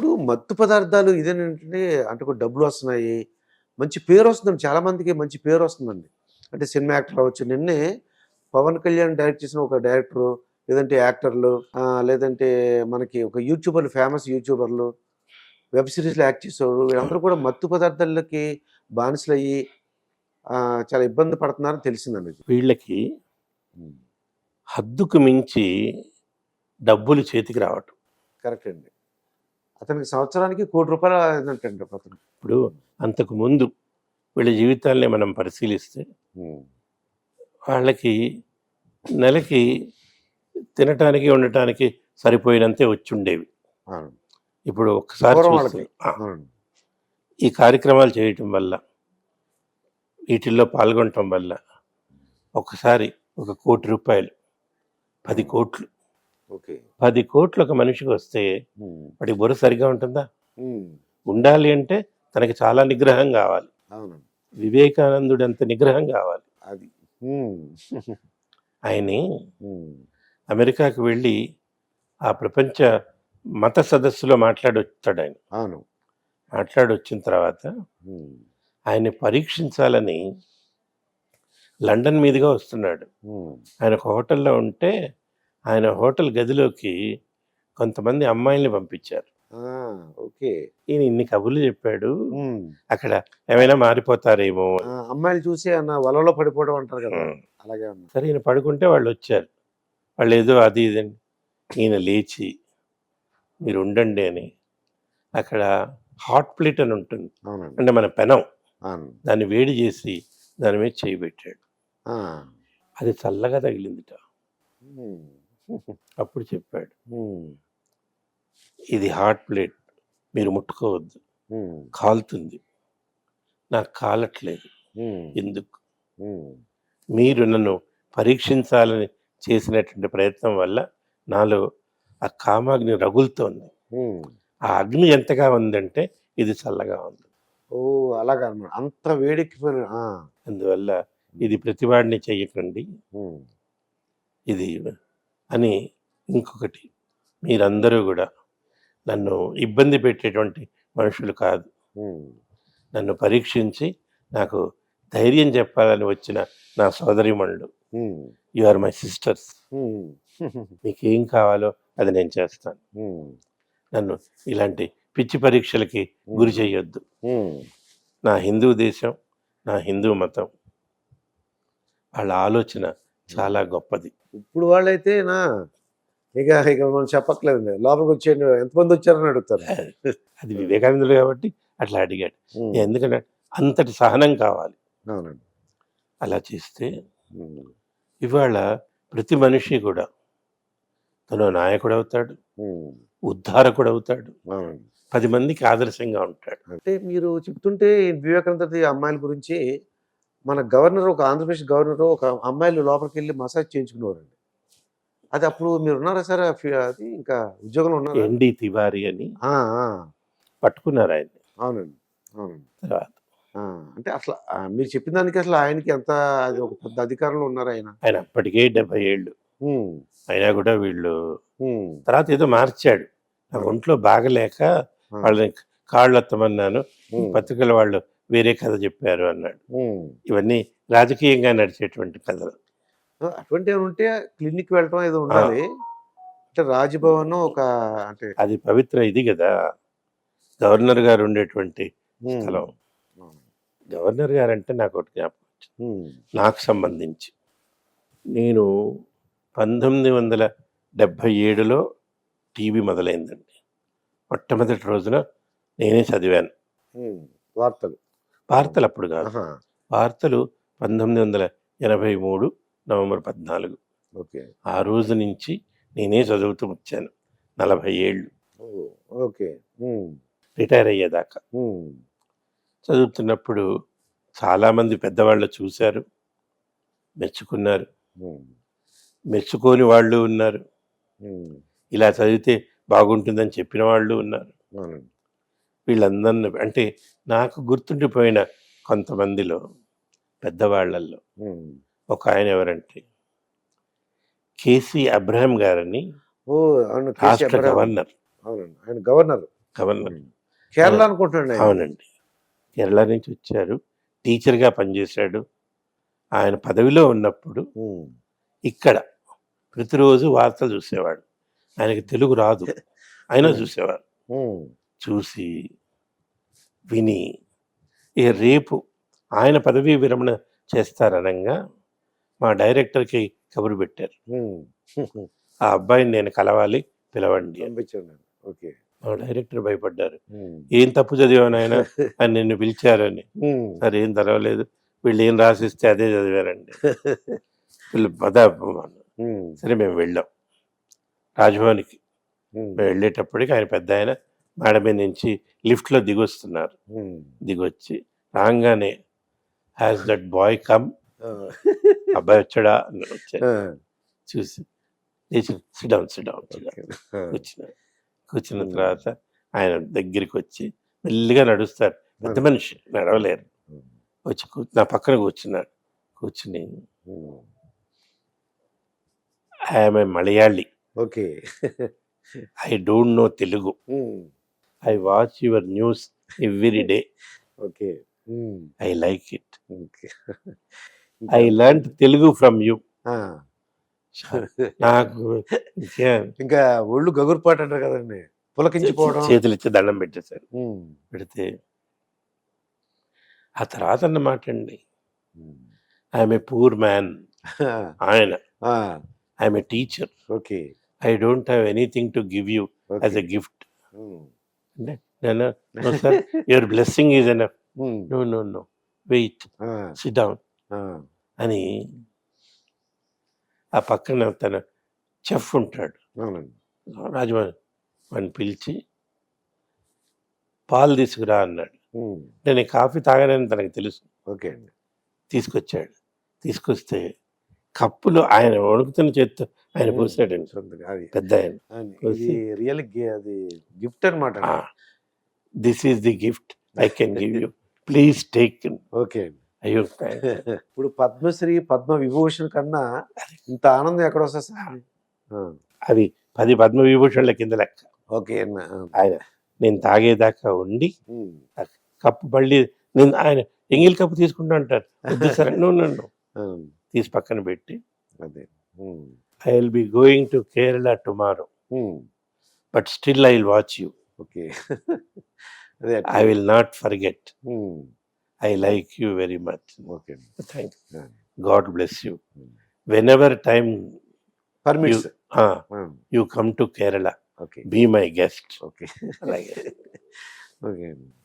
ఇప్పుడు మత్తు పదార్థాలు ఇదేంటంటే అంటే డబ్బులు వస్తున్నాయి. మంచి పేరు వస్తుందండి. చాలా మందికి మంచి పేరు వస్తుందండి. అంటే సినిమా యాక్టర్ అవ్వచ్చు. నిన్నే పవన్ కళ్యాణ్ డైరెక్ట్ చేసిన ఒక డైరెక్టరు లేదంటే యాక్టర్లు లేదంటే మనకి ఒక యూట్యూబర్లు ఫేమస్ యూట్యూబర్లు వెబ్ సిరీస్లో యాక్ట్ చేసేవారు. వీళ్ళందరూ కూడా మత్తు పదార్థాలకి బానిసలు అయ్యి ఆ, చాలా ఇబ్బంది పడుతున్నారని తెలిసిందండి. వీళ్ళకి హద్దుకు మించి డబ్బులు చేతికి రావటం. కరెక్ట్ అండి. అతనికి సంవత్సరానికి కోటి రూపాయలు ఏంటంటే అతను ఇప్పుడు అంతకు ముందు వీళ్ళ జీవితాల్ని మనం పరిశీలిస్తే వాళ్ళకి నెలకి తినటానికి ఉండటానికి సరిపోయినంతే వచ్చి ఉండేవి. ఇప్పుడు ఒక్కసారి. ఈ కార్యక్రమాలు చేయటం వల్ల వీటిల్లో పాల్గొనటం వల్ల ఒకసారి ఒక కోటి రూపాయలు పది కోట్లు పది కోట్లు ఒక మనిషికి వస్తే. వాడి బుర్ర సరిగా ఉంటుందా. ఉండాలి అంటే తనకి చాలా నిగ్రహం కావాలి వివేకానందుడు అంత నిగ్రహం కావాలి అది. ఆయన్ని ఉమ్. అమెరికాకు వెళ్ళి ఆ ప్రపంచ మత సదస్సులో మాట్లాడొచ్చాడు ఆయన అవును మాట్లాడొచ్చిన తర్వాత. ఆయన్ని పరీక్షించాలని లండన్ మీదుగా వస్తున్నాడు. ఆయన ఒక హోటల్లో ఉంటే ఆయన హోటల్ గదిలోకి కొంతమంది అమ్మాయిల్ని పంపించారు. ఓకే. ఈయన ఇన్ని కబుర్లు చెప్పాడు. అక్కడ ఏమైనా మారిపోతారేమో అమ్మాయిలు చూసి అన్న వలలో పడిపోవడం అంటారు కదా. అలాగే సరే ఈయన పడుకుంటే వాళ్ళు వచ్చారు. వాళ్ళు ఏదో అది ఇది. ఈయన లేచి మీరు ఉండండి అని. అక్కడ హాట్ ప్లేట్ అని ఉంటుంది. అంటే మన పెనం. దాన్ని వేడి చేసి దాని మీద చేయి పెట్టాడు. అది చల్లగా తగిలిందిట. అప్పుడు చెప్పాడు. ఇది హాట్ ప్లేట్ మీరు ముట్టుకోవద్దు. కాలుతుంది నాకు కాలట్లేదు. ఎందుకు. మీరు నన్ను పరీక్షించాలని చేసినటువంటి ప్రయత్నం వల్ల నాలో ఆ కామాగ్ని రగులుతోంది. ఆ అగ్ని ఎంతగా ఉందంటే ఇది చల్లగా ఉంది ఓ అలాగా అంత వేడెక్కిపోయిన ఆ. అందువల్ల ఇది ప్రతివాడిని చెయ్యకండి. ఇది అని ఇంకొకటి మీరందరూ కూడా నన్ను ఇబ్బంది పెట్టేటువంటి మనుషులు కాదు. నన్ను పరీక్షించి నాకు ధైర్యం చెప్పాలని వచ్చిన నా సోదరిమణులు. You are my sisters. మీకు ఏం కావాలో అది నేను చేస్తాను. నన్ను ఇలాంటి పిచ్చి పరీక్షలకి గురి చేయొద్దు. నా హిందూ దేశం నా హిందూ మతం వాళ్ళ ఆలోచన చాలా గొప్పది. ఇప్పుడు వాళ్ళైతే నా ఇక ఇక మనం చెప్పట్లేదు లోపలికి వచ్చేయండి ఎంతమంది వచ్చారని అడుగుతారు. అది వివేకానందుడు కాబట్టి అట్లా అడిగాడు. ఎందుకంటే అంతటి సహనం కావాలి. అవునండి. అలా చేస్తే. ఇవాళ ప్రతి మనిషి కూడా తను నాయకుడు అవుతాడు. ఉద్ధారకుడు అవుతాడు పది మందికి ఆదర్శంగా ఉంటాడు. అంటే మీరు చెప్తుంటే వివేకానంద అమ్మాయిల గురించి మన గవర్నర్ ఒక ఆంధ్రప్రదేశ్ గవర్నర్ ఒక అమ్మాయిలు లోపలికి వెళ్ళి మసాజ్ చేయించుకునేవారండి. అది అప్పుడు మీరు ఉన్నారా సార్ అది ఇంకా ఉద్యోగంలో ఉన్నారా? ఎన్డి తివారి అని పట్టుకున్నారు ఆయన్ని. అవునండి అవునండి. తర్వాత. అంటే అసలు మీరు చెప్పిన దానికి అసలు ఆయనకి ఎంత అది ఒక పెద్ద అధికారంలో ఉన్నారు ఆయన? ఆయన అప్పటికే డెబ్బై ఏళ్ళు. అయినా కూడా వీళ్ళు తర్వాత ఏదో మార్చాడు. నాకు ఒంట్లో బాగలేక వాళ్ళని కాళ్ళు ఎత్తమన్నాను పత్రికల వాళ్ళు వేరే కథ చెప్పారు అన్నాడు. ఇవన్నీ రాజకీయంగా నడిచేటువంటి కథలు. అటువంటి ఉంటే క్లినిక్ వెళ్ళటం ఏదో ఉండాలి. అంటే రాజ్భవన్ ఒక అంటే అది పవిత్ర ఇది కదా. గవర్నర్ గారు ఉండేటువంటి స్థలం. గవర్నర్ గారు అంటే నాకు ఒకటి జ్ఞాపకం వచ్చింది. నాకు సంబంధించి. నేను పంతొమ్మిది వందల డెబ్భై ఏడులో టీవీ మొదలైందండి. మొట్టమొదటి రోజున నేనే చదివాను. వార్తలు. వార్తలు అప్పుడు కాదు వార్తలు పంతొమ్మిది వందల ఎనభై మూడు నవంబర్ పద్నాలుగు. ఓకే. ఆ రోజు నుంచి నేనే చదువుతూ వచ్చాను. నలభై ఏళ్ళు. ఓకే. రిటైర్ అయ్యేదాకా. చదువుతున్నప్పుడు చాలామంది పెద్దవాళ్ళు చూశారు. మెచ్చుకున్నారు. మెచ్చుకోని వాళ్ళు ఉన్నారు. ఇలా చదివితే బాగుంటుందని చెప్పిన వాళ్ళు ఉన్నారు. వీళ్ళందరిని అంటే నాకు గుర్తుండిపోయిన కొంతమందిలో పెద్దవాళ్ళల్లో. ఒక ఆయన ఎవరంటే కేసీ అబ్రహం గారని ఓ అవును కేసీ రాష్ట్ర. గవర్నర్. అవునండి ఆయన గవర్నర్. గవర్నర్. కేరళ అనుకుంటున్నాను. అవునండి. కేరళ నుంచి వచ్చారు. టీచర్గా పనిచేశాడు. ఆయన పదవిలో ఉన్నప్పుడు. ఇక్కడ ప్రతిరోజు వార్తలు చూసేవాడు. ఆయనకి తెలుగు రాదు. అయినా చూసేవాడు. చూసి విని ఇక రేపు ఆయన పదవీ విరమణ చేస్తారనగా మా డైరెక్టర్కి కబురు పెట్టారు. ఆ అబ్బాయిని నేను కలవాలి పిలవండి ఓకే. మా డైరెక్టర్ భయపడ్డారు. ఏం తప్పు చదివాను ఆయన అని నిన్ను పిలిచారని. సరే ఏం తెలవలేదు వీళ్ళు ఏం రాసిస్తే అదే చదివారండి. వీళ్ళు పద ఉమ్. సరే మేము వెళ్ళాం. రాజ్భవన్కి. వెళ్ళేటప్పటికి ఆయన పెద్ద ఆయన మేడ మీద నుంచి లిఫ్ట్లో దిగొస్తున్నారు. దిగొచ్చి రాగానే హ్యాస్ దట్ బాయ్ కమ్. అబ్బాయి వచ్చాడా అని వచ్చాడు. చూసి లేచి సిడౌన్ సిడౌన్. కూర్చున్న కూర్చున్న. తర్వాత ఆయన దగ్గరికి వచ్చి మెల్లిగా నడుస్తారు పెద్ద మనిషి నడవలేరు. వచ్చి నా పక్కన కూర్చున్నాడు కూర్చుని ఉమ్. ఆమె Malayali okay I don't know Telugu. I watch your news every day okay. I like it I learn Telugu from you. నాకు ఇంకే- ఒళ్ళు గగురుపాటు అంటారు కదండి. పులకించిపోవడం. చేతులు ఇచ్చి దండం పెట్టేశారు. పెడితే ఆ తర్వాత అన్నమాట అండి. ఐఎమ్ ఏ పూర్ మ్యాన్ ఆయన. I'm a teacher okay I don't have anything to give you as a gift నేను no sir your blessing is enough um. No no no wait ah. Sit down ah. అని ఆ పక్కన తన chef ఉంటాడు అవునండి రాజమౌళి వాడిని పిలిచి పాలు తీసుకురా అన్నాడు ఉమ్. నేను ఈ కాఫీ తాగనని తనకు తెలుసు ఓకే అండి తీసుకొచ్చాడు తీసుకొస్తే కప్పులో ఆయన వణుకుతున్న చేత్తో ఆయన. పోసాడండి అది. పెద్ద ఆయన. అది- రియల్ అది గిఫ్ట్ అనమాట this is the gift. I can give you. Please take okay అండి. అయ్యో ఇప్పుడు పద్మశ్రీ పద్మ విభూషణ్ కన్నా ఇంత ఆనందం ఎక్కడ వస్తుంది సార్. అవి పది పద్మ విభూషణల కింద లెక్క. ఓకే. ఆయన నేను తాగేదాకా ఉండి. కప్పు మళ్ళీ నేను ఆయన ఎంగిల్ కప్పు తీసుకుంటా అంటారు. Sir no no no. ఆ. తీసి పక్కన పెట్టి అదే. I will be going to Kerala tomorrow, hmm. but still I will watch you. Okay. I will not forget. Hmm. I like you very much. Okay. Thank. God bless you. Hmm. Whenever time Permits. Ah, you, come to Kerala, Okay. be my guest. Okay. Okay.